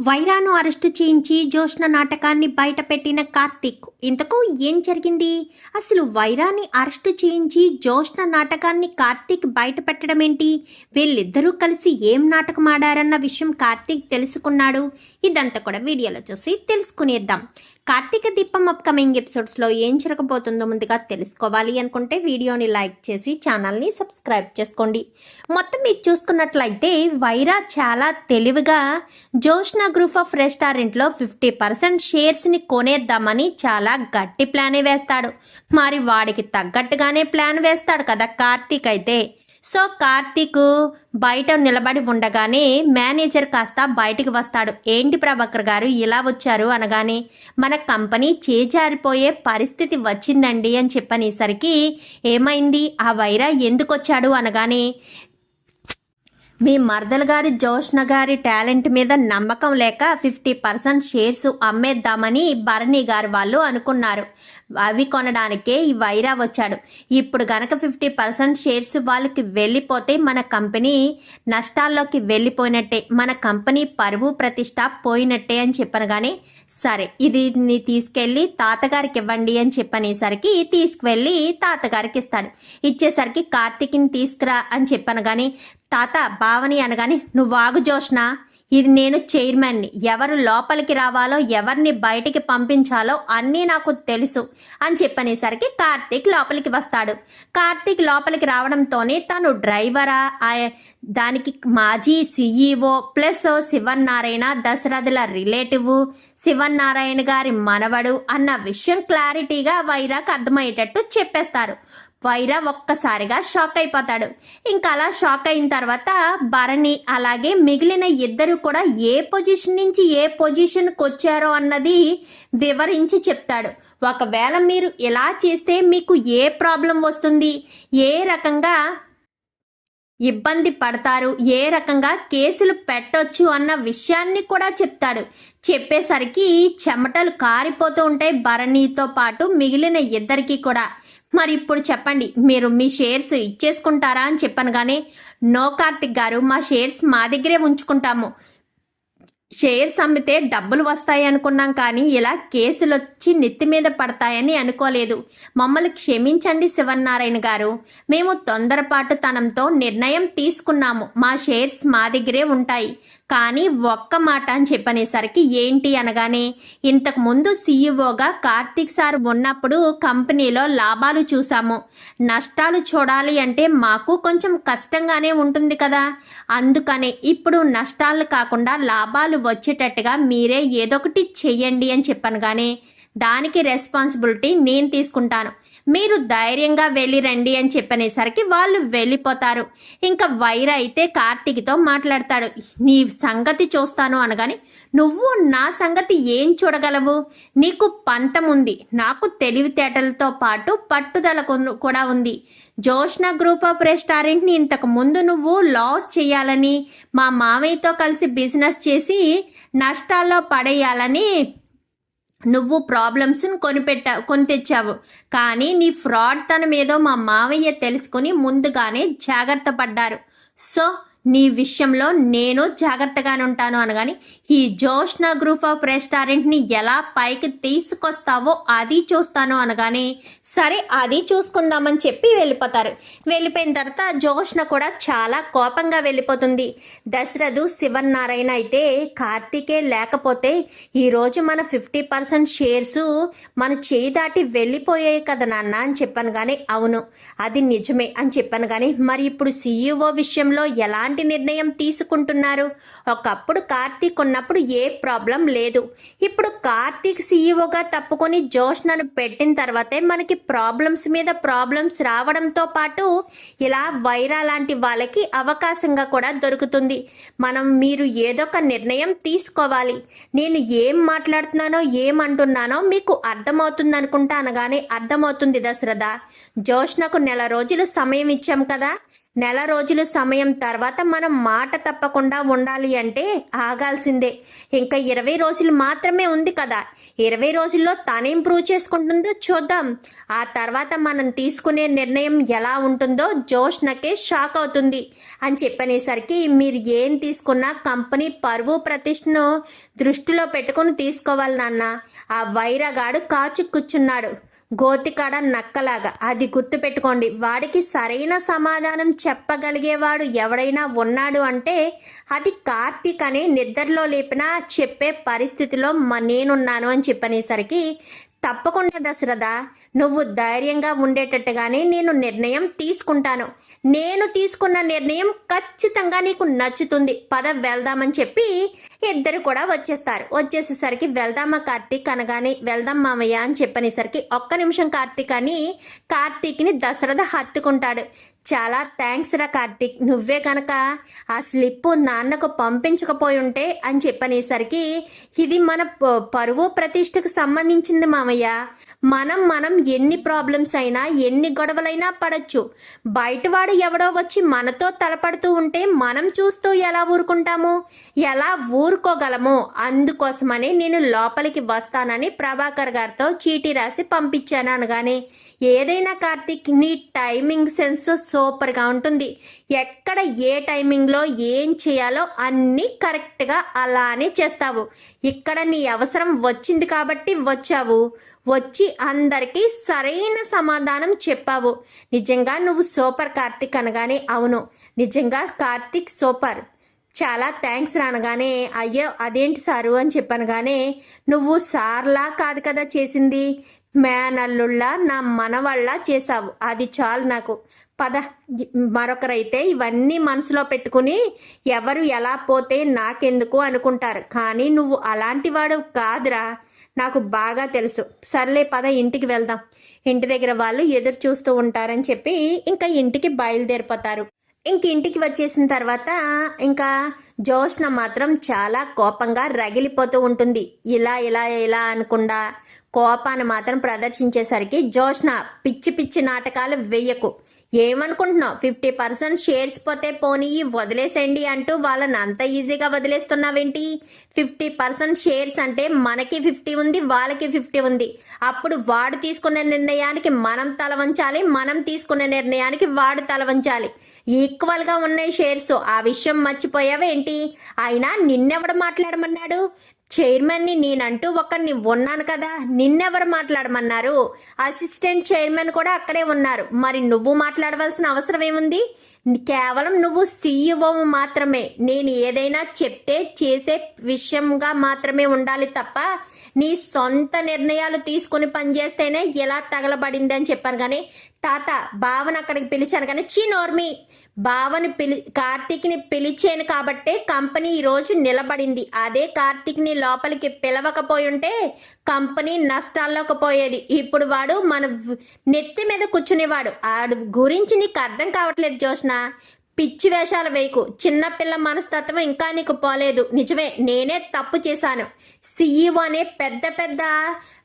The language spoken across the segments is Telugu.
వైరాను అరెస్టు చేయించి జోష్ణ నాటకాన్ని బయటపెట్టిన కార్తీక్. ఇంతకు ఏం జరిగింది? అసలు వైరాని అరెస్టు చేయించి జోష్ణ నాటకాన్ని కార్తీక్ బయట పెట్టడం ఏంటి వీళ్ళిద్దరూ కలిసి ఏం నాటకం ఆడారన్న విషయం కార్తీక్ తెలుసుకున్నాడు. ఇదంతా కూడా వీడియోలో చూసి తెలుసుకునేద్దాం. కార్తీక దీపం అప్కమింగ్ ఎపిసోడ్స్లో ఏం జరగబోతుందో ముందుగా తెలుసుకోవాలి అనుకుంటే వీడియోని లైక్ చేసి ఛానల్ని సబ్స్క్రైబ్ చేసుకోండి. మొత్తం మీరు చూసుకున్నట్లయితే వైరా చాలా తెలివిగా జోష్నా గ్రూప్ ఆఫ్ రెస్టారెంట్లో ఫిఫ్టీ పర్సెంట్ షేర్స్ని కొనేద్దామని చాలా గట్టి ప్లానే వేస్తాడు. మరి వాడికి తగ్గట్టుగానే ప్లాన్ వేస్తాడు కదా కార్తీక్ అయితే. సో కార్తీక్ బయట నిలబడి ఉండగానే మేనేజర్ కాస్త బయటికి వస్తాడు. ఏంటి ప్రభాకర్ గారు ఇలా వచ్చారు అనగానే మన కంపెనీ చేజారిపోయే పరిస్థితి వచ్చిందండి అని చెప్పనేసరికి ఏమైంది? ఆ వైరా ఎందుకు వచ్చాడు అనగానే మీ మరదల గారి జోష్ణ గారి టాలెంట్ మీద నమ్మకం లేక ఫిఫ్టీ పర్సెంట్ షేర్స్ అమ్మేద్దామని భరణి గారు వాళ్ళు అనుకున్నారు. అవి కొనడానికే ఈ వైరా వచ్చాడు. ఇప్పుడు గనక ఫిఫ్టీ పర్సెంట్ షేర్స్ వాళ్ళకి వెళ్ళిపోతే మన కంపెనీ నష్టాల్లోకి వెళ్ళిపోయినట్టే. మన కంపెనీ పరువు ప్రతిష్ట పోయినట్టే అని చెప్పను కానీ సరే ఇది తీసుకెళ్ళి తాతగారికి ఇవ్వండి అని చెప్పనేసరికి తీసుకువెళ్ళి తాతగారికి ఇస్తాడు. ఇచ్చేసరికి కార్తీక్ని తీసుకురా అని చెప్పాను కానీ తాత భావని అనగానే నువ్వు వాగు జోష్నా. ఇది నేను చైర్మన్ని. ఎవరు లోపలికి రావాలో ఎవరిని బయటికి పంపించాలో అన్నీ నాకు తెలుసు అని చెప్పనేసరికి కార్తీక్ లోపలికి వస్తాడు. కార్తీక్ లోపలికి రావడంతోనే తను డ్రైవరా దానికి మాజీ సీఈఓ ప్లస్ శివన్నారాయణ దశరథుల రిలేటివ్ శివన్నారాయణ గారి మనవడు అన్న విషయం క్లారిటీగా వైరాక్ అర్థమయ్యేటట్టు చెప్పేస్తారు. వైరా ఒక్కసారిగా షాక్ అయిపోతాడు. ఇంకా అలా షాక్ అయిన తర్వాత భరణి అలాగే మిగిలిన ఇద్దరు కూడా ఏ పొజిషన్ నుంచి ఏ పొజిషన్కి వచ్చారో అన్నది వివరించి చెప్తాడు. ఒకవేళ మీరు ఇలా చేస్తే మీకు ఏ ప్రాబ్లం వస్తుంది? ఏ రకంగా ఇబ్బంది పడతారు. ఏ రకంగా కేసులు పెట్టొచ్చు అన్న విషయాన్ని కూడా చెప్తాడు. చెప్పేసరికి చెమటలు కారిపోతూ ఉంటాయి భరణితో పాటు మిగిలిన ఇద్దరికి కూడా. మరి ఇప్పుడు చెప్పండి మీరు మీ షేర్స్ ఇచ్చేసుకుంటారా అని చెప్పాను కానీ నో కార్తిక్ గారు మా షేర్స్ మా దగ్గరే ఉంచుకుంటాము. షేర్స్ అమ్మితే డబ్బులు వస్తాయి అనుకున్నాం కానీ ఇలా కేసులు వచ్చి నెత్తి మీద పడతాయని అనుకోలేదు. మమ్మల్ని క్షమించండి శివన్నారాయణ గారు. మేము తొందరపాటు తనంతో నిర్ణయం తీసుకున్నాము. మా షేర్స్ మా దగ్గరే ఉంటాయి. కానీ ఒక్క మాట అని చెప్పనేసరికి ఏంటి అనగానే ఇంతకు ముందు సీఈఓగా కార్తీక్ సార్ ఉన్నప్పుడు కంపెనీలో లాభాలు చూసాము నష్టాలు చూడాలి అంటే మాకు కొంచెం కష్టంగానే ఉంటుంది కదా. అందుకనే ఇప్పుడు నష్టాలు కాకుండా లాభాలు వచ్చేటట్టుగా మీరే ఏదొకటి చెయ్యండి అని చెప్పాను కానీ దానికి రెస్పాన్సిబిలిటీ నేను తీసుకుంటాను. మీరు ధైర్యంగా వెళ్ళి రండి అని చెప్పనేసరికి వాళ్ళు వెళ్ళిపోతారు. ఇంకా వైర అయితే కార్తీక్తో మాట్లాడతాడు. నీ సంగతి చూస్తాను అనగాని నువ్వు నా సంగతి ఏం చూడగలవు? నీకు పంతం ఉంది. నాకు తెలివితేటలతో పాటు పట్టుదల కూడా ఉంది. జోష్ణ గ్రూప్ ఆఫ్ రెస్టారెంట్ని ఇంతకు ముందు నువ్వు లాస్ చేయాలని మా మామయ్యతో కలిసి బిజినెస్ చేసి నష్టాల్లో పడేయాలని నువ్వు ప్రాబ్లమ్స్ని కొనిపెట్టా కొని తెచ్చావు కానీ నీ ఫ్రాడ్ తనం ఏదో మా మావయ్య తెలుసుకుని ముందుగానే జాగ్రత్త పడ్డారు. సో నీ విషయంలో నేను జాగ్రత్తగానే ఉంటాను అనగాని ఈ జోష్ణ గ్రూప్ ఆఫ్ రెస్టారెంట్ని ఎలా పైకి తీసుకొస్తావో అది చూస్తాను అనగానే సరే అది చూసుకుందామని చెప్పి వెళ్ళిపోతారు. వెళ్ళిపోయిన తర్వాత జోష్ణ కూడా చాలా కోపంగా వెళ్ళిపోతుంది. దశరథు శివన్నారాయణ అయితే కార్తీకే లేకపోతే ఈరోజు మన ఫిఫ్టీ పర్సెంట్ షేర్స్ మన చేయి దాటి వెళ్ళిపోయాయి కదా నాన్న అని చెప్పాను కానీ అవును అది నిజమే అని చెప్పాను కానీ మరి ఇప్పుడు సీఈఓ విషయంలో ఎలాంటి నిర్ణయం తీసుకుంటున్నారు? ఒకప్పుడు కార్తీక్ ఉన్న ఉన్నప్పుడు ఏ ప్రాబ్లం లేదు. ఇప్పుడు కార్తీక్ సీఈఓగా తప్పుకొని జోష్నను పెట్టిన తర్వాతే మనకి ప్రాబ్లమ్స్ మీద ప్రాబ్లమ్స్ రావడంతో పాటు ఇలా వైరా లాంటి వాళ్ళకి అవకాశంగా కూడా దొరుకుతుంది. మనం మీరు ఏదో ఒక నిర్ణయం తీసుకోవాలి. నేను ఏం మాట్లాడుతున్నానో ఏమంటున్నానో మీకు అర్థమవుతుంది అనుకుంటా అనగానే అర్థమవుతుంది దశరథ. జోష్నకు నెల రోజులు సమయం ఇచ్చాం కదా. నెల రోజులు సమయం తర్వాత మనం మాట తప్పకుండా ఉండాలి అంటే ఆగాల్సిందే. ఇంకా ఇరవై రోజులు మాత్రమే ఉంది కదా. ఇరవై రోజుల్లో తనేం ఇంప్రూవ్ చేసుకుంటుందో చూద్దాం. ఆ తర్వాత మనం తీసుకునే నిర్ణయం ఎలా ఉంటుందో జోష్నకే షాక్ అవుతుంది. అని చెప్పనేసరికి మీరు ఏం తీసుకున్నా కంపెనీ పరువు ప్రతిష్టను దృష్టిలో పెట్టుకొని తీసుకోవాలి నాన్న. ఆ వైరగాడు కాచు కూర్చున్నాడు గోతికాడ నక్కలాగా. అది గుర్తుపెట్టుకోండి వాడికి సరైన సమాధానం చెప్పగలిగేవాడు ఎవడైనా ఉన్నాడు అంటే అది కార్తీక్ అని నిద్రలో లేపినా చెప్పే పరిస్థితిలో మ నేనున్నాను అని చెప్పనేసరికి తప్పకుండా దశరథ నువ్వు ధైర్యంగా ఉండేటట్టుగానే నేను నిర్ణయం తీసుకుంటాను. నేను తీసుకున్న నిర్ణయం ఖచ్చితంగా నీకు నచ్చుతుంది. పద వెళ్దామని చెప్పి ఇద్దరు కూడా వచ్చేస్తారు. వచ్చేసేసరికి వెళ్దామా కార్తీక్ అనగానే వెళ్దాం మామయ్య అని చెప్పనేసరికి ఒక్క నిమిషం కార్తీక్ అని కార్తీక్ని దశరథ హత్తుకుంటాడు. చాలా థ్యాంక్స్ రా కార్తీక్. నువ్వే కనుక ఆ స్లిప్ నాన్నకు పంపించకపోయి ఉంటే అని చెప్పనేసరికి ఇది మన పరువు ప్రతిష్టకు సంబంధించింది మామయ్య. మనం మనం ఎన్ని ప్రాబ్లమ్స్ అయినా ఎన్ని గొడవలైనా పడచ్చు. బయటవాడు ఎవడో వచ్చి మనతో తలపడుతూ ఉంటే మనం చూస్తూ ఎలా ఊరుకుంటాము? ఎలా ఊరుకోగలము? అందుకోసమని నేను లోపలికి వస్తానని ప్రభాకర్ గారితో చీటీ రాసి పంపించాను అనగానే ఏదైనా కార్తీక్ నీ టైమింగ్ సెన్స్ సూపర్గా ఉంటుంది. ఎక్కడ ఏ టైమింగ్లో ఏం చేయాలో అన్నీ కరెక్ట్గా అలానే చేస్తావు. ఇక్కడ నీ అవసరం వచ్చింది కాబట్టి వచ్చావు. వచ్చి అందరికీ సరైన సమాధానం చెప్పావు. నిజంగా నువ్వు సూపర్ కార్తిక్ అనగానే అవును. నిజంగా కార్తీక్ సూపర్. చాలా థ్యాంక్స్ రానగానే అయ్యో అదేంటి సారు అని చెప్పనగానే నువ్వు సార్లా కాదు కదా చేసింది. మేనల్లుళ్ళ నా మనవళ్ళ చేశావు. అది చాలు నాకు. పద. మరొకరైతే ఇవన్నీ మనసులో పెట్టుకుని ఎవరు ఎలా పోతే నాకెందుకు అనుకుంటారు. కానీ నువ్వు అలాంటి వాడు కాదురా. నాకు బాగా తెలుసు. సర్లే పద ఇంటికి వెళ్దాం. ఇంటి దగ్గర వాళ్ళు ఎదురు చూస్తూ ఉంటారని చెప్పి ఇంకా ఇంటికి బయలుదేరిపోతారు. ఇంక ఇంటికి వచ్చేసిన తర్వాత ఇంకా జోష్న మాత్రం చాలా కోపంగా రగిలిపోతూ ఉంటుంది. ఇలా ఇలా ఇలా అనకుండా కోపాన్ని మాత్రం ప్రదర్శించేసరికి జోష్న పిచ్చి పిచ్చి నాటకాలు వెయ్యకు. ఏమనుకుంటున్నావు? ఫిఫ్టీ పర్సెంట్ షేర్స్ పోతే పోనీ వదిలేసేయండి అంటూ వాళ్ళని అంత ఈజీగా వదిలేస్తున్నావేంటి? ఫిఫ్టీ పర్సెంట్ షేర్స్ అంటే మనకి ఫిఫ్టీ ఉంది వాళ్ళకి ఫిఫ్టీ ఉంది. అప్పుడు వాడు తీసుకునే నిర్ణయానికి మనం తల వంచాలి మనం తీసుకునే నిర్ణయానికి వాడు తల వంచాలి. ఈక్వల్గా ఉన్నాయి షేర్స్. ఆ విషయం మర్చిపోయావేంటి? అయినా నిన్నెవడు మాట్లాడమన్నాడు? చైర్మన్ని నేనంటూ ఒకరిని ఉన్నాను కదా. నిన్నెవరు మాట్లాడమన్నారు? అసిస్టెంట్ చైర్మన్ కూడా అక్కడే ఉన్నారు. మరి నువ్వు మాట్లాడవలసిన అవసరం ఏముంది? కేవలం నువ్వు సీఈఓ మాత్రమే. నేను ఏదైనా చెప్తే చేసే విషయంగా మాత్రమే ఉండాలి తప్ప నీ సొంత నిర్ణయాలు తీసుకుని పనిచేస్తేనే ఎలా తగలబడింది అని చెప్పాను కానీ తాత భావన అక్కడికి పిలిచాను కానీ చీ నోర్మి! బావను పిలి కార్తీక్ని పిలిచాను కాబట్టే కంపెనీ ఈరోజు నిలబడింది. అదే కార్తీక్ని లోపలికి పిలవకపోయి ఉంటే కంపెనీ నష్టాల్లోకి పోయేది. ఇప్పుడు వాడు మన నెత్తి మీద కూర్చునేవాడు. ఆడు గురించి నీకు అర్థం కావట్లేదు జోష్న పిచ్చి వేషాలు వేయకు. చిన్నపిల్ల మనస్తత్వం ఇంకా నీకు పోలేదు. నిజమే నేనే తప్పు చేశాను. సీఈఓ అనే పెద్ద పెద్ద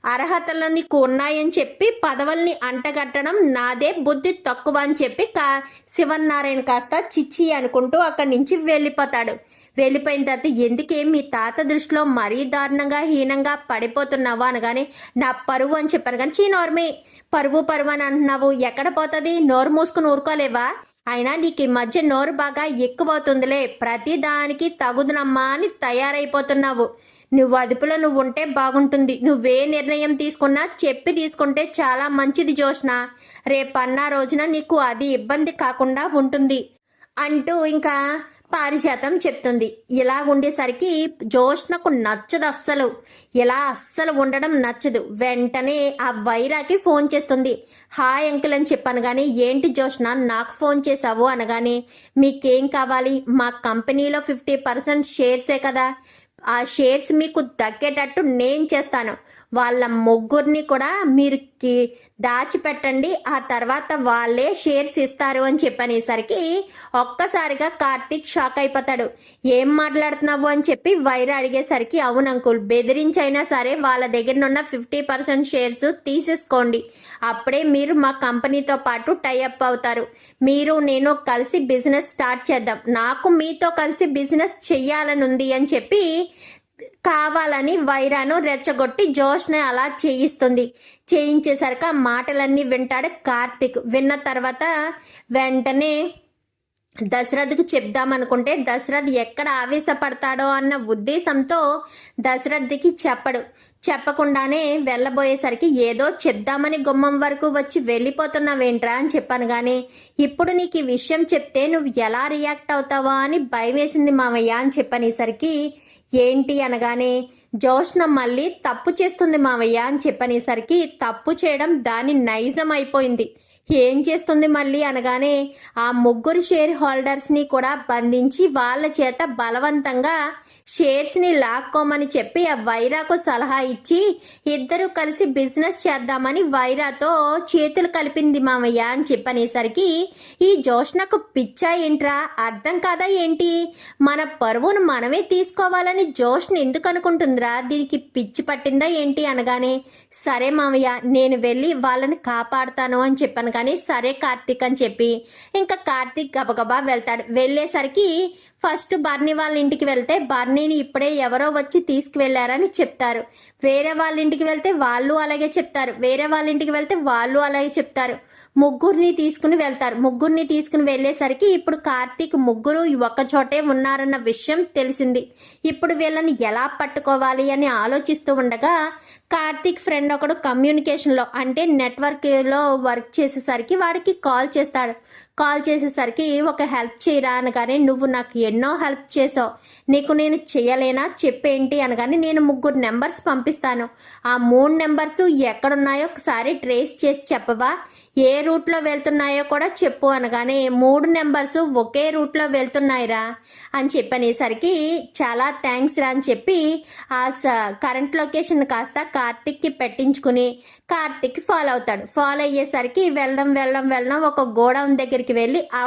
అర్హతలు నీకు ఉన్నాయని చెప్పి పదవుల్ని అంటగట్టడం నాదే బుద్ధి తక్కువ అని చెప్పి కా శివన్నారాయణ కాస్త చిచ్చి అనుకుంటూ అక్కడి నుంచి వెళ్ళిపోతాడు. వెళ్ళిపోయిన తర్వాత ఎందుకే మీ తాత దృష్టిలో మరీ దారుణంగా హీనంగా పడిపోతున్నావా అనగానే నా పరువు అని చెప్పాను. కానీ చీ నోర్మి పరువు పరువు అని అంటున్నావు. ఎక్కడ పోతుంది? నోరు మూసుకుని ఊరుకోలేవా? అయినా నీకు ఈ మధ్య నోరు బాగా ఎక్కువవుతుందిలే. ప్రతిదానికి తగుదునమ్మా అని తయారైపోతున్నావు. నువ్వు అదుపులో నువ్వు ఉంటే బాగుంటుంది. నువ్వే నిర్ణయం తీసుకున్నా చెప్పి తీసుకుంటే చాలా మంచిది జోష్న రేపన్నా రోజున నీకు అది ఇబ్బంది కాకుండా ఉంటుంది. అంటూ ఇంకా పారిజాతం చెప్తుంది. ఇలా ఉండేసరికి జోష్నకు నచ్చదు అస్సలు. ఇలా అస్సలు ఉండడం నచ్చదు. వెంటనే ఆ వైరాకి ఫోన్ చేస్తుంది. హాయ్ అంకుల్ అని చెప్పాను కానీ ఏంటి జోష్న నాకు ఫోన్ చేసావు అనగానే మీకేం కావాలి? మా కంపెనీలో ఫిఫ్టీ పర్సెంట్ షేర్సే కదా. ఆ షేర్స్ మీకు దక్కేటట్టు నేను చేస్తాను. వాళ్ళ ముగ్గురిని కూడా మీరు కి- దాచిపెట్టండి. ఆ తర్వాత వాళ్ళే షేర్స్ ఇస్తారు అని చెప్పనేసరికి ఒక్కసారిగా కార్తీక్ షాక్ అయిపోతాడు. ఏం మాట్లాడుతున్నావు? అని చెప్పి వైర అడిగేసరికి అవును అంకుల్ బెదిరించైనా సరే వాళ్ళ దగ్గర ఉన్న ఫిఫ్టీ పర్సెంట్ షేర్స్ తీసేసుకోండి. అప్పుడే మీరు మా కంపెనీతో పాటు టైఅప్ అవుతారు. మీరు నేను కలిసి బిజినెస్ స్టార్ట్ చేద్దాం. నాకు మీతో కలిసి బిజినెస్ చెయ్యాలనుంది అని చెప్పి కావాలని వైరాను రెచ్చగొట్టి జోష్ని అలా చేయిస్తుంది. చేయించేసరికి ఆ మాటలన్నీ వింటాడు కార్తిక్. విన్న తర్వాత వెంటనే దశరథ్కు చెప్దామనుకుంటే దశరథ్ ఎక్కడ ఆవేశపడతాడో అన్న ఉద్దేశంతో దశరథ్కి చెప్పడు. చెప్పకుండానే వెళ్ళబోయేసరికి ఏదో చెప్దామని గుమ్మం వరకు వచ్చి వెళ్ళిపోతున్నావేంట్రా అని చెప్పాను కానీ ఇప్పుడు నీకు ఈ విషయం చెప్తే నువ్వు ఎలా రియాక్ట్ అవుతావా అని భయం వేసింది మామయ్య అని చెప్పనేసరికి ఏంటి అనగానే జోష్న మళ్ళీ తప్పు చేస్తుంది మామయ్య అని చెప్పనేసరికి తప్పు చేయడం దాని నైజం అయిపోయింది. ఏం చేస్తుంది మళ్ళీ అనగానే ఆ ముగ్గురు షేర్ హోల్డర్స్ని కూడా బంధించి వాళ్ళ చేత బలవంతంగా షేర్స్ని లాక్కోమని చెప్పి ఆ వైరాకు సలహా ఇచ్చి ఇద్దరు కలిసి బిజినెస్ చేద్దామని వైరాతో చేతులు కలిపింది మామయ్య అని చెప్పనేసరికి ఈ జోష్నకు పిచ్చా ఏంట్రా? అర్థం కాదా ఏంటి? మన పరువును మనమే తీసుకోవాలని జోష్ని ఎందుకు అనుకుంటుందిరా? దీనికి పిచ్చి పట్టిందా ఏంటి అనగానే సరే మామయ్య నేను వెళ్ళి వాళ్ళని కాపాడుతాను అని చెప్పాను కానీ సరే కార్తీక్ అని చెప్పి ఇంకా కార్తీక్ గబగబా వెళ్తాడు. వెళ్ళేసరికి ఫస్ట్ బర్నీ వాళ్ళ ఇంటికి వెళ్తే బర్నీని ఇప్పుడే ఎవరో వచ్చి తీసుకువెళ్ళారని చెప్తారు. వేరే వాళ్ళ ఇంటికి వెళ్తే వాళ్ళు అలాగే చెప్తారు. వేరే వాళ్ళ ఇంటికి వెళ్తే వాళ్ళు అలాగే చెప్తారు. ముగ్గురిని తీసుకుని వెళ్తారు. ముగ్గురిని తీసుకుని వెళ్ళేసరికి ఇప్పుడు కార్తీక్ ముగ్గురు ఒక్కచోటే ఉన్నారన్న విషయం తెలిసింది. ఇప్పుడు వీళ్ళని ఎలా పట్టుకోవాలి అని ఆలోచిస్తూ ఉండగా కార్తీక్ ఫ్రెండ్ ఒకడు కమ్యూనికేషన్లో అంటే నెట్వర్క్లో వర్క్ చేసేసరికి వాడికి కాల్ చేస్తాడు. కాల్ చేసేసరికి ఒక హెల్ప్ చేయరా అనగానే నువ్వు నాకు ఎన్నో హెల్ప్ చేసావు. నీకు నేను చేయలేనా? చెప్పేంటి అనగానే నేను ముగ్గురు నెంబర్స్ పంపిస్తాను. ఆ మూడు నెంబర్స్ ఎక్కడున్నాయో ఒకసారి ట్రేస్ చేసి చెప్పవా? ఏ రూట్లో వెళ్తున్నాయో కూడా చెప్పు అనగానే మూడు నెంబర్స్ ఒకే రూట్లో వెళ్తున్నాయిరా అని చెప్పనేసరికి చాలా థ్యాంక్స్ రా అని చెప్పి ఆ స కరెంట్ లొకేషన్ కాస్త కార్తిక్కి పెట్టించుకుని కార్తిక్ ఫాలో అవుతాడు. ఫాలో అయ్యేసరికి వెళ్ళడం వెళ్ళడం వెళ్ళడం ఒక గోడౌన్ దగ్గరికి వెళ్ళి ఆ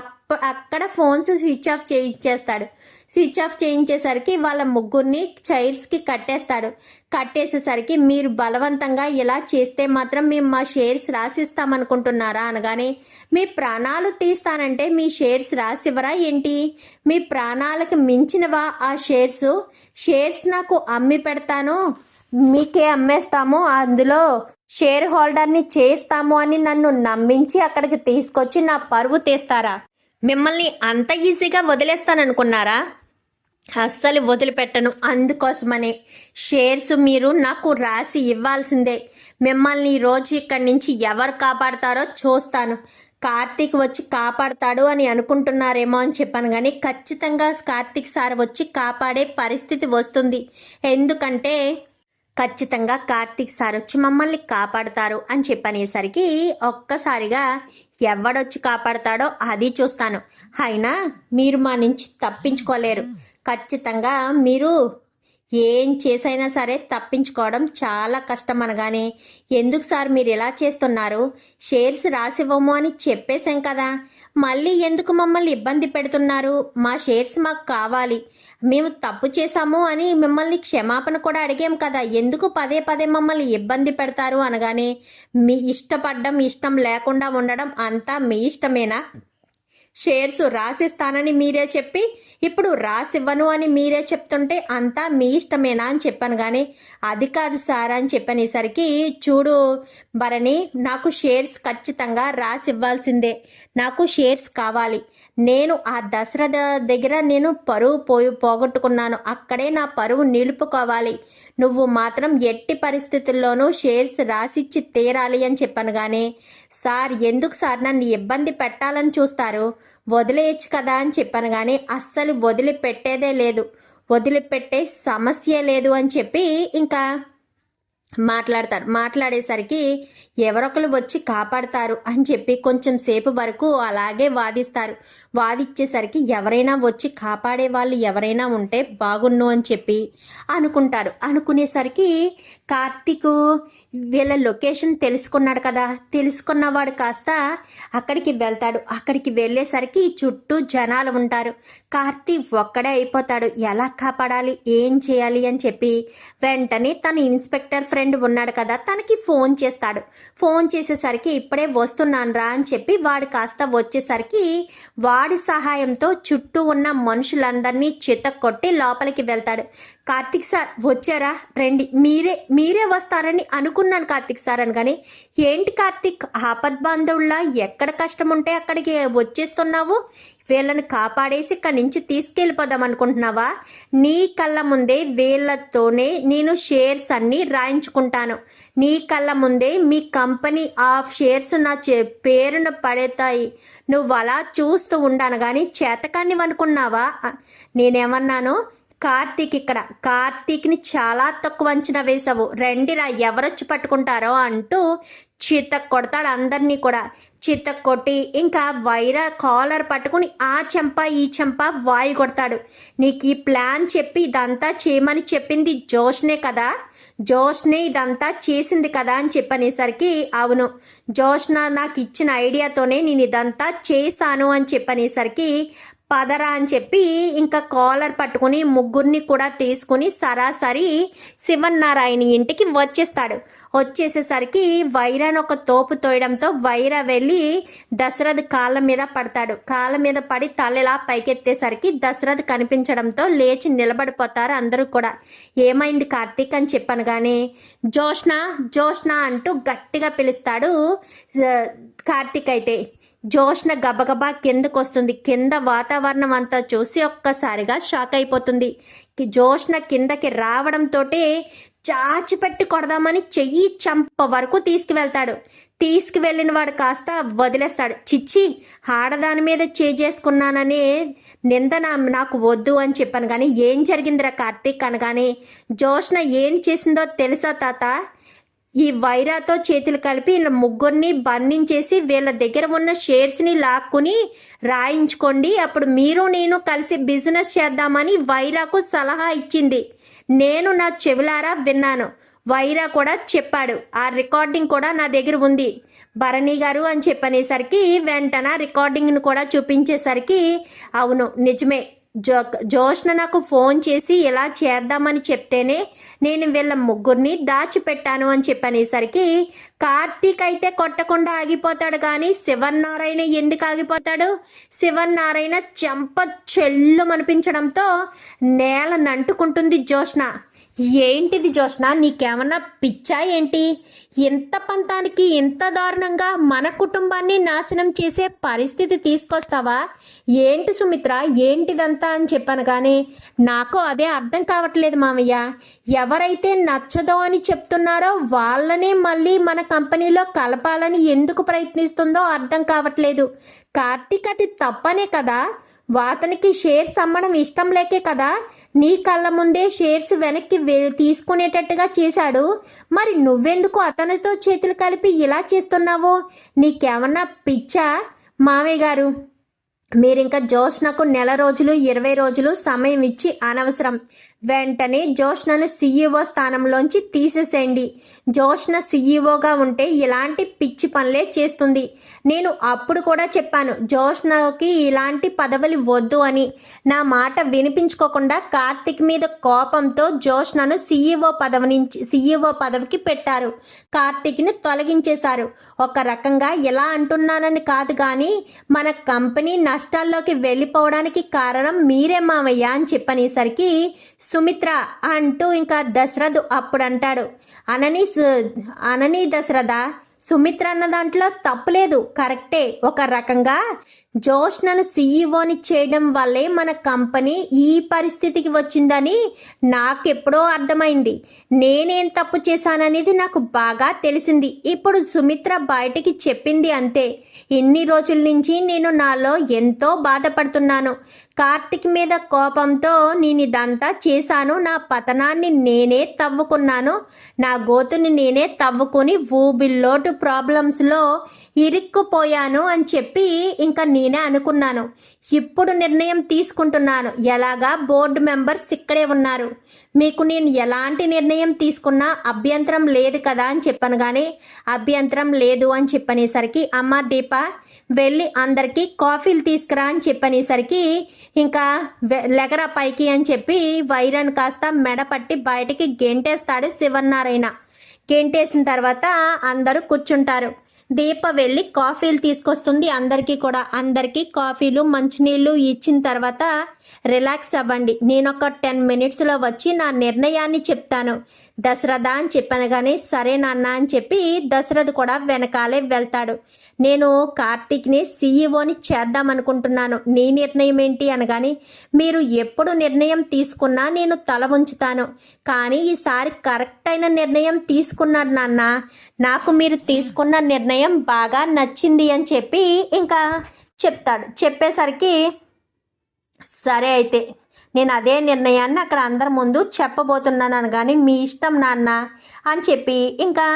అక్కడ ఫోన్స్ స్విచ్ ఆఫ్ చేయించేస్తాడు స్విచ్ ఆఫ్ చేయించేసరికి వాళ్ళ ముగ్గురిని చైర్స్కి కట్టేస్తాడు. కట్టేసేసరికి మీరు బలవంతంగా ఇలా చేస్తే మాత్రం మేము మా షేర్స్ రాసిస్తామనుకుంటున్నారా అనగానే మీ ప్రాణాలు తీస్తానంటే మీ షేర్స్ రాసివ్వరా ఏంటి? మీ ప్రాణాలకు మించినవా ఆ షేర్స్? షేర్స్ నాకు అమ్మి పెడతాను మీకే అమ్మేస్తాము అందులో షేర్ హోల్డర్ని చేస్తాము అని నన్ను నమ్మించి అక్కడికి తీసుకొచ్చి నా పరువు తీస్తారా? మిమ్మల్ని అంత ఈజీగా వదిలేస్తాననుకున్నారా? అస్సలు వదిలిపెట్టను. అందుకోసమనే షేర్స్ మీరు నాకు రాసి ఇవ్వాల్సిందే. మిమ్మల్ని రోజు ఇక్కడి నుంచి ఎవరు కాపాడతారో చూస్తాను. కార్తీక్ వచ్చి కాపాడతాడు అని అనుకుంటున్నారేమో అని చెప్పాను కానీ ఖచ్చితంగా కార్తీక్ సార్ వచ్చి కాపాడే పరిస్థితి వస్తుంది. ఎందుకంటే ఖచ్చితంగా కార్తీక్ సార్ వచ్చి మమ్మల్ని కాపాడతారు అని చెప్పనేసరికి ఒక్కసారిగా ఎవడొచ్చి కాపాడతాడో అది చూస్తాను. అయినా మీరు మా నుంచి తప్పించుకోలేరు. ఖచ్చితంగా మీరు ఏం చేసైనా సరే తప్పించుకోవడం చాలా కష్టం అనగానే ఎందుకు సార్ మీరు ఇలా చేస్తున్నారు? షేర్స్ రాసివ్వము అని చెప్పేశాం కదా. మళ్ళీ ఎందుకు మమ్మల్ని ఇబ్బంది పెడుతున్నారు? మా షేర్స్ మాకు కావాలి. మేము తప్పు చేశాము అని మిమ్మల్ని క్షమాపణ కూడా అడిగాం కదా. ఎందుకు పదే పదే మమ్మల్ని ఇబ్బంది పెడతారు అనగానే మీ ఇష్టపడడం ఇష్టం లేకుండా ఉండడం అంతా మీ ఇష్టమేనా? షేర్స్ రాసిస్తానని మీరే చెప్పి ఇప్పుడు రాసివ్వను అని మీరే చెప్తుంటే అంతా మీ ఇష్టమేనా అని చెప్పాను కానీ అది కాదు సార్ అని చెప్పనేసరికి చూడు భరణి నాకు షేర్స్ ఖచ్చితంగా రాసివ్వాల్సిందే. నాకు షేర్స్ కావాలి. నేను ఆ దసరా దగ్గర నేను పరువు పోయి పోగొట్టుకున్నాను. అక్కడే నా పరువు నిలుపుకోవాలి. నువ్వు మాత్రం ఎట్టి పరిస్థితుల్లోనూ షేర్స్ రాసిచ్చి తీరాలి అని చెప్పాను కానీ సార్ ఎందుకు సార్ నన్ను ఇబ్బంది పెట్టాలని చూస్తారు? వదిలేయచ్చు కదా అని చెప్పాను కానీ అస్సలు వదిలిపెట్టేదే లేదు. వదిలిపెట్టే సమస్య లేదు అని చెప్పి ఇంకా మాట్లాడతారు. మాట్లాడేసరికి ఎవరొకరు వచ్చి కాపాడతారు అని చెప్పి కొంచెం సేపు వరకు అలాగే వాదిస్తారు. వాదిచ్చేసరికి ఎవరైనా వచ్చి కాపాడే వాళ్ళు ఎవరైనా ఉంటే బాగున్ను అని చెప్పి అనుకుంటారు. అనుకునేసరికి కార్తీకు వీళ్ళ లొకేషన్ తెలుసుకున్నాడు కదా. తెలుసుకున్నవాడు కాస్త అక్కడికి వెళ్తాడు. అక్కడికి వెళ్ళేసరికి చుట్టూ జనాలు ఉంటారు. కార్తీ ఒక్కడే అయిపోతాడు. ఎలా కాపాడాలి? ఏం చేయాలి అని చెప్పి వెంటనే తన ఇన్స్పెక్టర్ ఫ్రెండ్ ఉన్నాడు కదా తనకి ఫోన్ చేస్తాడు. ఫోన్ చేసేసరికి ఇప్పుడే వస్తున్నాను రా అని చెప్పి వాడు కాస్త వచ్చేసరికి వాడి సహాయంతో చుట్టూ ఉన్న మనుషులందరినీ చిత్త కొట్టి లోపలికి వెళ్తాడు. కార్తిక్ సార్ వచ్చారా? రండి. మీరే మీరే వస్తారని అనుకున్నాను కార్తిక్ సార్ అని. కానీ ఏంటి కార్తిక్? ఆపద్ బాంధవుల్లా ఎక్కడ కష్టం ఉంటే అక్కడికి వచ్చేస్తున్నావు? వీళ్ళని కాపాడేసి ఇక్కడి నుంచి తీసుకెళ్ళిపోదాం అనుకుంటున్నావా? నీ కళ్ళ ముందే వీళ్ళతోనే నేను షేర్స్ అన్నీ రాయించుకుంటాను. నీ కళ్ళ ముందే మీ కంపెనీ ఆ షేర్స్ నా చే పేరును పడతాయి. నువ్వు అలా చూస్తూ ఉండాను. కానీ చేతకాన్ని అనుకున్నావా నేనేమన్నాను? కార్తీక్ ఇక్కడ కార్తీక్ని చాలా తక్కువ అంచనా వేశావు. రండిరా ఎవరొచ్చి పట్టుకుంటారో అంటూ చిత్త కొడతాడు అందరినీ కూడా. చిత్త కొట్టి ఇంకా వైర కాలర్ పట్టుకుని ఆ చెంప ఈ చెంప వాయి కొడతాడు. నీకు ఈ ప్లాన్ చెప్పి ఇదంతా చేయమని చెప్పింది జోష్నే కదా? జోష్నే ఇదంతా చేసింది కదా అని చెప్పనేసరికి అవును. జోష్న నాకు ఇచ్చిన ఐడియాతోనే నేను ఇదంతా చేశాను అని చెప్పనేసరికి పదరా అని చెప్పి ఇంకా కాలర్ పట్టుకుని ముగ్గురిని కూడా తీసుకుని సరాసరి శివన్నారాయణ ఇంటికి వచ్చేస్తాడు. వచ్చేసేసరికి వైరాను ఒక తోపు తోయడంతో వైర వెళ్ళి దశరథ్ కాళ్ళ మీద పడతాడు. కాళ్ళ మీద పడి తలెలా పైకెత్తేసరికి దశరథ్ కనిపించడంతో లేచి నిలబడిపోతారు అందరూ కూడా. ఏమైంది కార్తీక్ అని చెప్పాను కానీ జోష్ణ జోష్న అంటూ గట్టిగా పిలుస్తాడు కార్తీక్ అయితే. జోష్న గబగబా కిందకు వస్తుంది కింద వాతావరణం అంతా చూసి ఒక్కసారిగా షాక్ అయిపోతుంది. జోష్న కిందకి రావడంతో చాచిపెట్టి కొడదామని చెయ్యి చంప వరకు తీసుకువెళ్తాడు. తీసుకువెళ్ళిన వాడు కాస్త వదిలేస్తాడు. చిచ్చి ఆడదాని మీద చేసుకున్నాననే నింద నాకు వద్దు అని చెప్పాను కానీ ఏం జరిగిందిరా కార్తీక్ అనగానే జోష్న ఏం చేసిందో తెలుసా తాత? ఈ వైరాతో చేతులు కలిపి వీళ్ళ ముగ్గురిని బంధించేసి వీళ్ళ దగ్గర ఉన్న షేర్స్ని లాక్కుని రాయించుకోండి. అప్పుడు మీరు నేను కలిసి బిజినెస్ చేద్దామని వైరాకు సలహా ఇచ్చింది. నేను నా చెవులారా విన్నాను. వైరా కూడా చెప్పాడు. ఆ రికార్డింగ్ కూడా నా దగ్గర ఉంది. భరణి గారు అని చెప్పనేసరికి వెంటనే రికార్డింగ్ను కూడా చూపించేసరికి అవును నిజమే. జో జోష్న నాకు ఫోన్ చేసి ఇలా చేద్దామని చెప్తేనే నేను వీళ్ళ ముగ్గురిని దాచిపెట్టాను అని చెప్పనేసరికి కార్తీక్ అయితే కొట్టకుండా ఆగిపోతాడు కానీ శివన్నారాయణ ఎందుకు ఆగిపోతాడు? శివన్నారాయణ చెంప చెల్లు అనిపించడంతో నేల నంటుకుంటుంది జోష్న. ఏంటిది జోష్న నీకేమన్నా పిచ్చా ఏంటి? ఇంత పంతానికి ఇంత దారుణంగా మన కుటుంబాన్ని నాశనం చేసే పరిస్థితి తీసుకొస్తావా? ఏంటి సుమిత్ర? ఏంటిదంతా అని చెప్పాను కానీ నాకు అదే అర్థం కావట్లేదు మామయ్య. ఎవరైతే నచ్చదో అని చెప్తున్నారో వాళ్ళనే మళ్ళీ మన కంపెనీలో కలపాలని ఎందుకు ప్రయత్నిస్తుందో అర్థం కావట్లేదు. కార్తీక్ అది తప్పనే కదా? వాతనికి షేర్స్ అమ్మడం ఇష్టం లేకే కదా? నీ కళ్ళ ముందే షేర్స్ వెనక్కి తీసుకునేటట్టుగా చేశాడు. మరి నువ్వెందుకు అతనితో చేతులు కలిపి ఇలా చేస్తున్నావో? నీకేమన్నా పిచ్చా? మావయ్య గారు మీరు ఇంకా జోష్నకు నెల రోజులు ఇరవై రోజులు సమయం ఇచ్చి అనవసరం. వెంటనే జోష్నను సీఈఓ స్థానంలోంచి తీసేసేయండి. జోష్న సీఈఓగా ఉంటే ఇలాంటి పిచ్చి పనులే చేస్తుంది. నేను అప్పుడు కూడా చెప్పాను జోష్నకి ఇలాంటి పదవులు వద్దు అని. నా మాట వినిపించుకోకుండా కార్తిక్ మీద కోపంతో జోష్నను సీఈఓ పదవి నుంచి సీఈఓ పదవికి పెట్టారు. కార్తిక్ని తొలగించేశారు. ఒక రకంగా ఎలా అంటున్నానని కాదు కానీ మన కంపెనీ నష్టాల్లోకి వెళ్ళిపోవడానికి కారణం మీరే మావయ్య అని చెప్పనేసరికి సుమిత్ర అంటూ ఇంకా దశరథ్ అప్పుడు అంటాడు అనని అనని దశరథ సుమిత్ర అన్న దాంట్లో తప్పులేదు కరెక్టే. ఒక రకంగా జోష్నను సీఈఓని చేయడం వల్లే మన కంపెనీ ఈ పరిస్థితికి వచ్చిందని నాకెప్పుడో అర్థమైంది. నేనేం తప్పు చేశాననేది నాకు బాగా తెలిసింది. ఇప్పుడు సుమిత్ర బయటికి చెప్పింది అంతే. ఇన్ని రోజుల నుంచి నేను నాలో ఎంతో బాధపడుతున్నాను. కార్తిక్ మీద కోపంతో నేను ఇదంతా చేశాను. నా పతనాన్ని నేనే తవ్వుకున్నాను. నా గోతుని నేనే తవ్వుకొని ఊబిల్లోటు ప్రాబ్లమ్స్లో ఇరుక్కుపోయాను అని చెప్పి ఇంకా నేనే అనుకున్నాను. ఇప్పుడు నిర్ణయం తీసుకుంటున్నాను. ఎలాగా బోర్డు మెంబర్స్ ఇక్కడే ఉన్నారు. మీకు నేను ఎలాంటి నిర్ణయం తీసుకున్నా అభ్యంతరం లేదు కదా అని చెప్పాను కానీ అభ్యంతరం లేదు అని చెప్పనేసరికి అమ్మ దీప వెళ్ళి అందరికీ కాఫీలు తీసుకురా అని చెప్పనేసరికి ఇంకా వె- లెగరా పైకి అని చెప్పి వైరన్ కాస్త మెడ పట్టి బయటికి గెంటేస్తాడు శివన్నారాయణ. గెంటేసిన తర్వాత అందరూ కూర్చుంటారు. దీప వెళ్ళి కాఫీలు తీసుకొస్తుంది అందరికీ కూడా. అందరికీ కాఫీలు మంచినీళ్ళు ఇచ్చిన తర్వాత రిలాక్స్ అవ్వండి. నేను ఒక టెన్ మినిట్స్లో వచ్చి నా నిర్ణయాన్ని చెప్తాను. దశరథ అని చెప్పాను కానీ సరే నాన్న అని చెప్పి దశరథ్ కూడా వెనకాలే వెళ్తాడు. నేను కార్తీక్ని సీఈఓని చేద్దామనుకుంటున్నాను. నీ నిర్ణయం ఏంటి అనగాని మీరు ఎప్పుడు నిర్ణయం తీసుకున్నా నేను తల ఉంచుతాను కానీ ఈసారి కరెక్ట్ అయిన నిర్ణయం తీసుకున్నారు నాన్న. నాకు మీరు తీసుకున్న నిర్ణయం బాగా నచ్చింది అని చెప్పి ఇంకా చెప్తాడు. చెప్పేసరికి సరే అయితే నేను అదే నిర్ణయాన్ని అక్కడ అందరి ముందు చెప్పబోతున్నాను కానీ మీ ఇష్టం నాన్న అని చెప్పి ఇంకా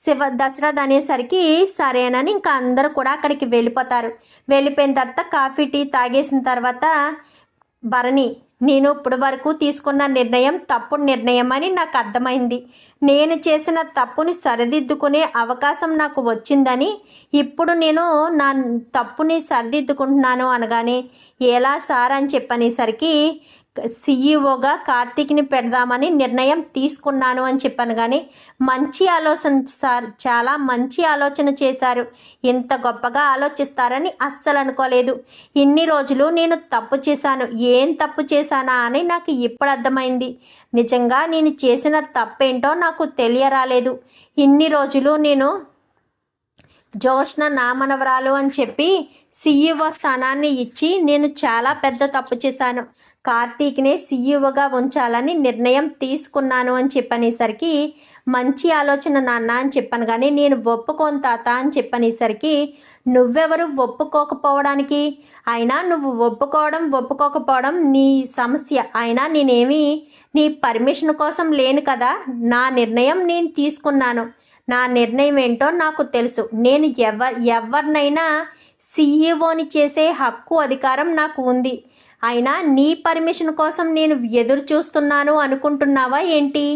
శివ దశరథ్ అనేసరికి సరేనని ఇంకా అందరూ కూడా అక్కడికి వెళ్ళిపోతారు. వెళ్ళిపోయిన తర్వాత కాఫీ టీ తాగేసిన తర్వాత భరణి నేను ఇప్పటి వరకు తీసుకున్న నిర్ణయం తప్పుడు నిర్ణయం అని నాకు అర్థమైంది. నేను చేసిన తప్పుని సరిదిద్దుకునే అవకాశం నాకు వచ్చిందని ఇప్పుడు నేను నా తప్పుని సరిదిద్దుకుంటున్నాను అనగానే ఎలా సార్? అని చెప్పనేసరికి సీఈఓగా కార్తీక్ని పెడదామని నిర్ణయం తీసుకున్నాను అని చెప్పాను. కానీ మంచి ఆలోచన సార్ చాలా మంచి ఆలోచన చేశారు. ఇంత గొప్పగా ఆలోచిస్తారని అస్సలు అనుకోలేదు. ఇన్ని రోజులు నేను తప్పు చేశాను. ఏం తప్పు చేశానా అని నాకు ఇప్పుడు అర్థమైంది. నిజంగా నేను చేసిన తప్పేంటో నాకు తెలియరాలేదు. ఇన్ని రోజులు నేను జోష్న నామనవరాలు అని చెప్పి సీఈఓ స్థానాన్ని ఇచ్చి నేను చాలా పెద్ద తప్పు చేశాను. కార్తీక్నే సీఈఓగా ఉంచాలని నిర్ణయం తీసుకున్నాను అని చెప్పనేసరికి మంచి ఆలోచన నాన్న అని చెప్పాను. కానీ నేను ఒప్పుకోను తాత అని చెప్పనేసరికి నువ్వెవరు ఒప్పుకోకపోవడానికి? అయినా నువ్వు ఒప్పుకోవడం ఒప్పుకోకపోవడం నీ సమస్య. అయినా నేనేమి నీ పర్మిషన్ కోసం లేను కదా. నా నిర్ణయం నేను తీసుకున్నాను. నా నిర్ణయం ఏంటో నాకు తెలుసు. నేను ఎవ ఎవరినైనా సీఈఓని చేసే హక్కు అధికారం నాకు ఉంది. అయినా నీ పర్మిషన్ కోసం నేను ఎదురు చూస్తున్నాను అనుకుంటున్నావా ఏంటి?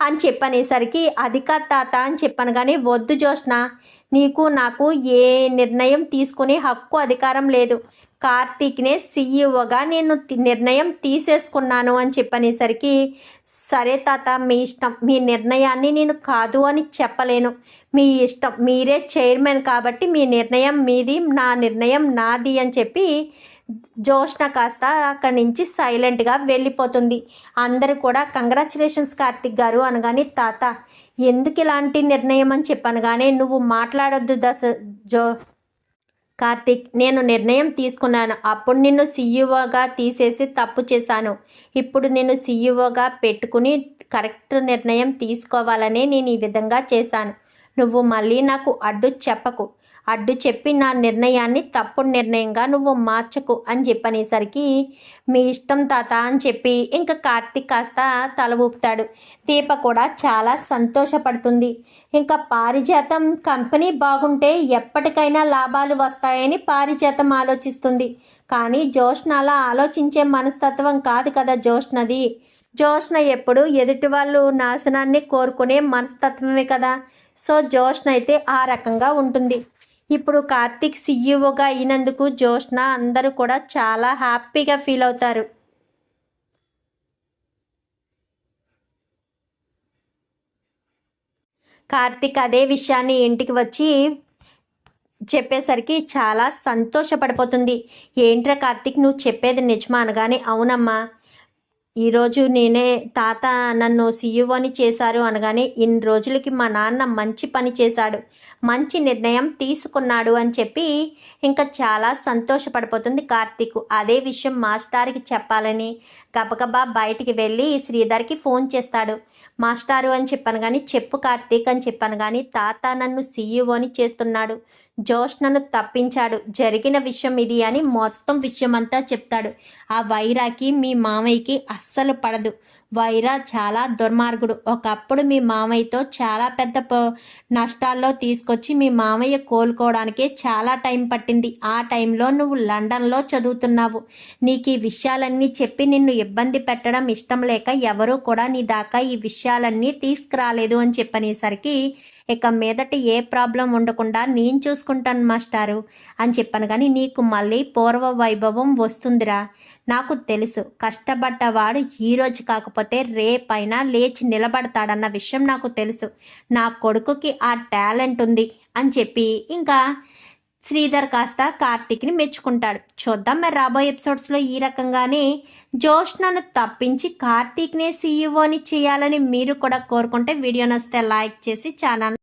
అని చెప్పనేసరికి అది కాదు తాత అని చెప్పాను కానీ వద్దు జోష్న నీకు నాకు ఏ నిర్ణయం తీసుకునే హక్కు అధికారం లేదు. కార్తీక్నే సీఈఓగా నేను నిర్ణయం తీసేసుకున్నాను అని చెప్పనేసరికి సరే తాత మీ ఇష్టం. మీ నిర్ణయాన్ని నేను కాదు అని చెప్పలేను. మీ ఇష్టం. మీరే చైర్మన్ కాబట్టి మీ నిర్ణయం మీది నా నిర్ణయం నాది అని చెప్పి జోష్న కాస్త అక్కడి నుంచి సైలెంట్గా వెళ్ళిపోతుంది. అందరూ కూడా కంగ్రాచులేషన్స్ కార్తిక్ గారు అనగానే తాత ఎందుకు ఇలాంటి నిర్ణయం అని చెప్పనగానే కానీ నువ్వు మాట్లాడొద్దు దశ జో కార్తిక్ నేను నిర్ణయం తీసుకున్నాను. అప్పుడు నిన్ను సీఈఓగా తీసేసి తప్పు చేశాను. ఇప్పుడు నేను సీఈఓగా పెట్టుకుని కరెక్ట్ నిర్ణయం తీసుకోవాలనే నేను ఈ విధంగా చేశాను. నువ్వు మళ్ళీ నాకు అడ్డు చెప్పకు. అడ్డు చెప్పి నా నిర్ణయాన్ని తప్పుడు నిర్ణయంగా నువ్వు మార్చకు అని చెప్పనేసరికి మీ ఇష్టం తాత అని చెప్పి ఇంకా కార్తీక్ కాస్త తల ఊపుతాడు. దీప కూడా చాలా సంతోషపడుతుంది. ఇంకా పారిజాతం కంపెనీ బాగుంటే ఎప్పటికైనా లాభాలు వస్తాయని పారిజాతం ఆలోచిస్తుంది. కానీ జోష్న అలా ఆలోచించే మనస్తత్వం కాదు కదా జోష్నది. జోష్న ఎప్పుడు ఎదుటి వాళ్ళు నాశనాన్ని కోరుకునే మనస్తత్వమే కదా. సో జోష్న అయితే ఆ రకంగా ఉంటుంది. ఇప్పుడు కార్తీక్ సీఈఓగా అయినందుకు జోష్న అందరూ కూడా చాలా హ్యాపీగా ఫీల్ అవుతారు. కార్తీక్ అదే విషయాన్ని ఇంటికి వచ్చి చెప్పేసరికి చాలా సంతోషపడిపోతుంది. ఏంట్రా కార్తీక్ నువ్వు చెప్పేది నిజమా అనగానే అవునమ్మా. ఈరోజు నేనే తాత నన్ను సీఈఓని చేశారు అనగానే ఇన్ని రోజులకి మా నాన్న మంచి పని చేశాడు. మంచి నిర్ణయం తీసుకున్నాడు అని చెప్పి ఇంకా చాలా సంతోషపడిపోతుంది కార్తీక్. అదే విషయం మాస్టార్కి చెప్పాలని గబగబా బయటికి వెళ్ళి శ్రీధర్కి ఫోన్ చేస్తాడు. మాస్టారు అని చెప్పాను కానీ చెప్పు కార్తీక్ అని చెప్పాను కానీ తాత నన్ను సీఈఓని చేస్తున్నాడు. జోష్ తప్పించాడు. జరిగిన విషయం ఇది అని మొత్తం విషయం అంతా చెప్తాడు. ఆ వైరాకి మీ మామయ్యకి అస్సలు పడదు. వైరా చాలా దుర్మార్గుడు. ఒకప్పుడు మీ మామయ్యతో చాలా పెద్ద ప- నష్టాల్లో తీసుకొచ్చి మీ మామయ్య కోలుకోవడానికే చాలా టైం పట్టింది. ఆ టైంలో నువ్వు లండన్లో చదువుతున్నావు. నీకు ఈ విషయాలన్నీ చెప్పి నిన్ను ఇబ్బంది పెట్టడం ఇష్టం లేక ఎవరూ కూడా నీ దాకా ఈ విషయాలన్నీ తీసుకురాలేదు అని చెప్పనేసరికి ఇక మీదట ఏ ప్రాబ్లం ఉండకుండా నేను చూసుకుంటాను మాస్టారు అని చెప్పాను కానీ నీకు మళ్ళీ పూర్వ వైభవం వస్తుందిరా. నాకు తెలుసు కష్టపడ్డవాడు ఈ రోజు కాకపోతే రేపైనా లేచి నిలబడతాడన్న విషయం నాకు తెలుసు. నా కొడుకుకి ఆ టాలెంట్ ఉంది అని చెప్పి ఇంకా శ్రీధర్ కాస్త కార్తీక్ని మెచ్చుకుంటాడు. చూద్దాం మరి రాబోయే ఎపిసోడ్స్లో ఈ రకంగానే జోష్నను తప్పించి కార్తీక్నే సీఈఓని చేయాలని మీరు కూడా కోరుకుంటే వీడియో నచ్చితే లైక్ చేసి ఛానల్